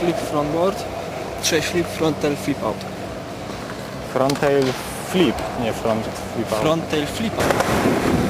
flip frontboard, 6 flip frontal flip out. Frontail flip, nie front flip out. Frontail flip out.